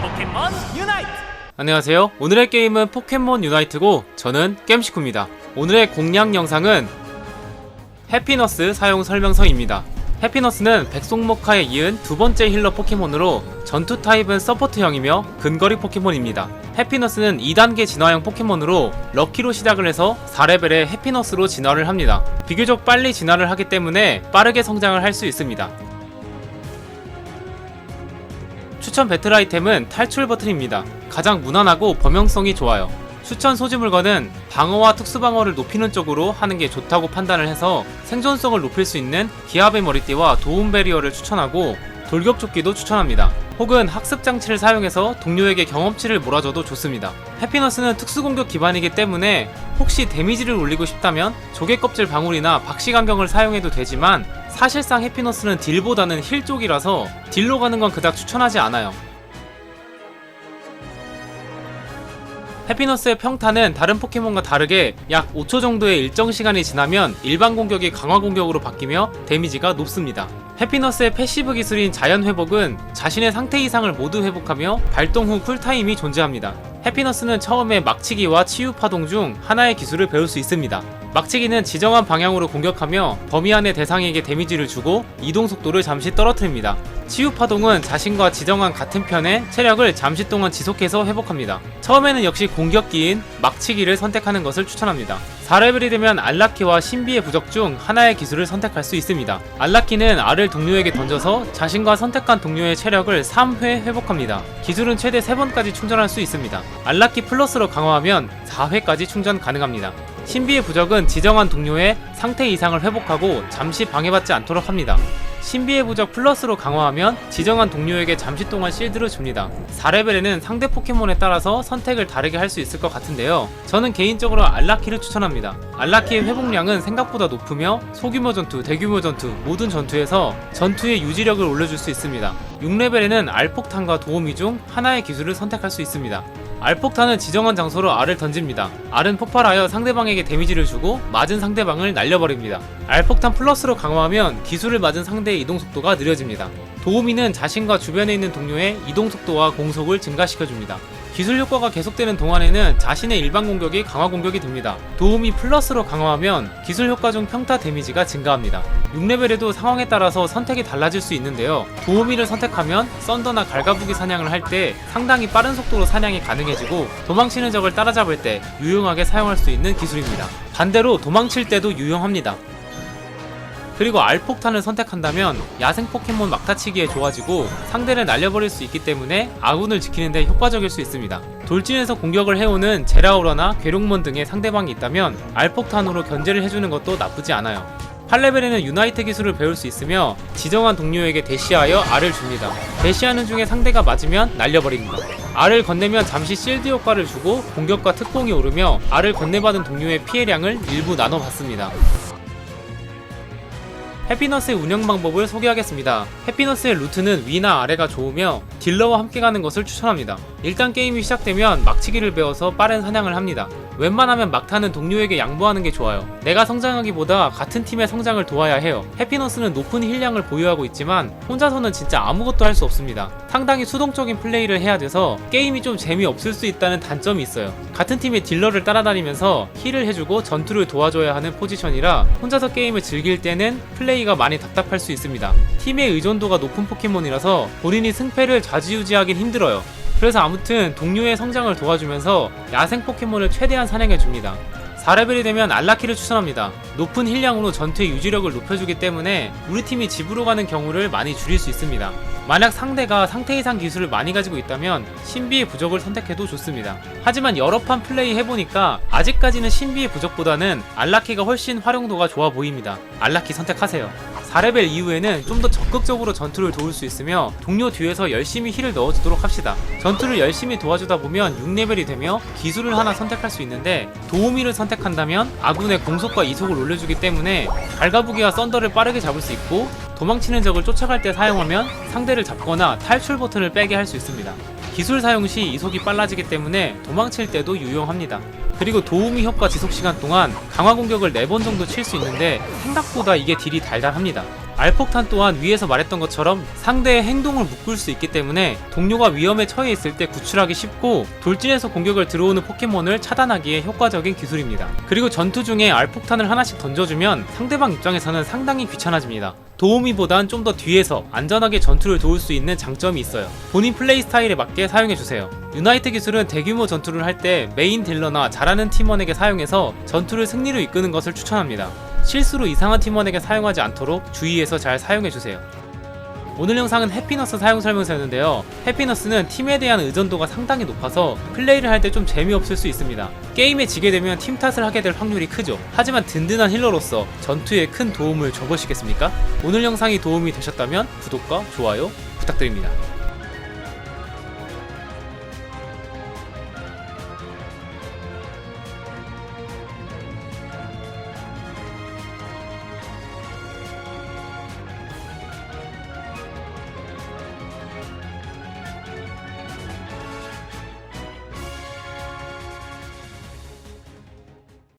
포켓몬 유나이트 안녕하세요. 오늘의 게임은 포켓몬 유나이트고 저는 겜시쿠입니다. 오늘의 공략 영상은 해피너스 사용 설명서입니다. 해피너스는 백송모카에 이은 두 번째 힐러 포켓몬으로 전투 타입은 서포트형이며 근거리 포켓몬입니다. 해피너스는 2단계 진화형 포켓몬으로 럭키로 시작을 해서 4레벨의 해피너스로 진화를 합니다. 비교적 빨리 진화를 하기 때문에 빠르게 성장을 할 수 있습니다. 추천 배틀 아이템은 탈출 버튼입니다. 가장 무난하고 범용성이 좋아요. 추천 소지 물건은 방어와 특수 방어를 높이는 쪽으로 하는 게 좋다고 판단을 해서 생존성을 높일 수 있는 기압의 머리띠와 도움 베리어를 추천하고 돌격 조끼도 추천합니다. 혹은 학습 장치를 사용해서 동료에게 경험치를 몰아줘도 좋습니다. 해피너스는 특수 공격 기반이기 때문에 혹시 데미지를 올리고 싶다면 조개 껍질 방울이나 박시 강경을 사용해도 되지만 사실상 해피너스는 딜보다는 힐 쪽이라서 딜로 가는 건 그닥 추천하지 않아요. 해피너스의 평타는 다른 포켓몬과 다르게 약 5초 정도의 일정 시간이 지나면 일반 공격이 강화 공격으로 바뀌며 데미지가 높습니다. 해피너스의 패시브 기술인 자연 회복은 자신의 상태 이상을 모두 회복하며 발동 후 쿨타임이 존재합니다. 해피너스는 처음에 막치기와 치유 파동 중 하나의 기술을 배울 수 있습니다. 막치기는 지정한 방향으로 공격하며 범위 안의 대상에게 데미지를 주고 이동 속도를 잠시 떨어뜨립니다. 치유 파동은 자신과 지정한 같은 편의 체력을 잠시 동안 지속해서 회복합니다. 처음에는 역시 공격기인 막치기를 선택하는 것을 추천합니다. 4레벨이 되면 알라키와 신비의 부적 중 하나의 기술을 선택할 수 있습니다. 알라키는 알을 동료에게 던져서 자신과 선택한 동료의 체력을 3회 회복합니다. 기술은 최대 3번까지 충전할 수 있습니다. 알라키 플러스로 강화하면 4회까지 충전 가능합니다. 신비의 부적은 지정한 동료의 상태 이상을 회복하고 잠시 방해받지 않도록 합니다. 신비의 부적 플러스로 강화하면 지정한 동료에게 잠시 동안 실드를 줍니다. 4레벨에는 상대 포켓몬에 따라서 선택을 다르게 할 수 있을 것 같은데요. 저는 개인적으로 알라키를 추천합니다. 알라키의 회복량은 생각보다 높으며 소규모 전투, 대규모 전투, 모든 전투에서 전투의 유지력을 올려줄 수 있습니다. 6레벨에는 알폭탄과 도우미 중 하나의 기술을 선택할 수 있습니다. 알폭탄은 지정한 장소로 알을 던집니다. 알은 폭발하여 상대방에게 데미지를 주고 맞은 상대방을 날려버립니다. 알폭탄 플러스로 강화하면 기술을 맞은 상대의 이동 속도가 느려집니다. 도우미는 자신과 주변에 있는 동료의 이동 속도와 공속을 증가시켜줍니다. 기술 효과가 계속되는 동안에는 자신의 일반 공격이 강화 공격이 됩니다. 도움이 플러스로 강화하면 기술 효과 중 평타 데미지가 증가합니다. 6레벨에도 상황에 따라서 선택이 달라질 수 있는데요. 도우미를 선택하면 썬더나 갈가부기 사냥을 할 때 상당히 빠른 속도로 사냥이 가능해지고 도망치는 적을 따라잡을 때 유 용하게 사용할 수 있는 기술입니다. 반대로 도망칠 때도 유용합니다. 그리고 알폭탄을 선택한다면 야생 포켓몬 막타치기에 좋아지고 상대를 날려버릴 수 있기 때문에 아군을 지키는데 효과적일 수 있습니다. 돌진에서 공격을 해오는 제라우라나 괴룡몬 등의 상대방이 있다면 알폭탄으로 견제를 해주는 것도 나쁘지 않아요. 8레벨에는 유나이트 기술을 배울 수 있으며 지정한 동료에게 대시하여 알을 줍니다. 대시하는 중에 상대가 맞으면 날려버립니다. 알을 건네면 잠시 실드 효과를 주고 공격과 특공이 오르며 알을 건네받은 동료의 피해량을 일부 나눠 받습니다. 해피너스의 운영 방법을 소개하겠습니다. 해피너스의 루트는 위나 아래가 좋으며 딜러와 함께 가는 것을 추천합니다. 일단 게임이 시작되면 막치기를 배워서 빠른 사냥을 합니다. 웬만하면 막타는 동료에게 양보하는 게 좋아요. 내가 성장하기보다 같은 팀의 성장을 도와야 해요. 해피너스는 높은 힐량을 보유하고 있지만 혼자서는 진짜 아무것도 할 수 없습니다. 상당히 수동적인 플레이를 해야 돼서 게임이 좀 재미없을 수 있다는 단점이 있어요. 같은 팀의 딜러를 따라다니면서 힐을 해주고 전투를 도와줘야 하는 포지션이라 혼자서 게임을 즐길 때는 플레이 가 많이 답답할 수 있습니다. 팀의 의존도가 높은 포켓몬이라서 본인이 승패를 좌지우지하긴 힘들어요. 그래서 아무튼 동료의 성장을 도와주면서 야생 포켓몬을 최대한 사냥해줍니다. 4레벨이 되면 알라키를 추천합니다. 높은 힐량으로 전투의 유지력을 높여주기 때문에 우리 팀이 집으로 가는 경우를 많이 줄일 수 있습니다. 만약 상대가 상태 이상 기술을 많이 가지고 있다면 신비의 부적을 선택해도 좋습니다. 하지만 여러 판 플레이 해보니까 아직까지는 신비의 부적보다는 알라키가 훨씬 활용도가 좋아 보입니다. 알라키 선택하세요. 4레벨 이후에는 좀 더 적극적으로 전투를 도울 수 있으며 동료 뒤에서 열심히 힐을 넣어주도록 합시다. 전투를 열심히 도와주다 보면 6레벨이 되며 기술을 하나 선택할 수 있는데 도우미를 선택한다면 아군의 공속과 이속을 올려주기 때문에 갈가부기와 썬더를 빠르게 잡을 수 있고 도망치는 적을 쫓아갈 때 사용하면 상대를 잡거나 탈출 버튼을 빼게 할 수 있습니다. 기술 사용 시 이속이 빨라지기 때문에 도망칠 때도 유용합니다. 그리고 도우미 효과 지속 시간 동안 강화 공격을 4번 정도 칠 수 있는데 생각보다 이게 딜이 달달합니다. 알폭탄 또한 위에서 말했던 것처럼 상대의 행동을 묶을 수 있기 때문에 동료가 위험에 처해 있을 때 구출하기 쉽고 돌진해서 공격을 들어오는 포켓몬을 차단하기에 효과적인 기술입니다. 그리고 전투 중에 알폭탄을 하나씩 던져주면 상대방 입장에서는 상당히 귀찮아집니다. 도우미보단 좀 더 뒤에서 안전하게 전투를 도울 수 있는 장점이 있어요. 본인 플레이 스타일에 맞게 사용해주세요. 유나이트 기술은 대규모 전투를 할 때 메인 딜러나 잘하는 팀원에게 사용해서 전투를 승리로 이끄는 것을 추천합니다. 실수로 이상한 팀원에게 사용하지 않도록 주의해서 잘 사용해주세요. 오늘 영상은 해피너스 사용 설명서였는데요. 해피너스는 팀에 대한 의존도가 상당히 높아서 플레이를 할 때 좀 재미없을 수 있습니다. 게임에 지게 되면 팀 탓을 하게 될 확률이 크죠. 하지만 든든한 힐러로서 전투에 큰 도움을 줘보시겠습니까? 오늘 영상이 도움이 되셨다면 구독과 좋아요 부탁드립니다.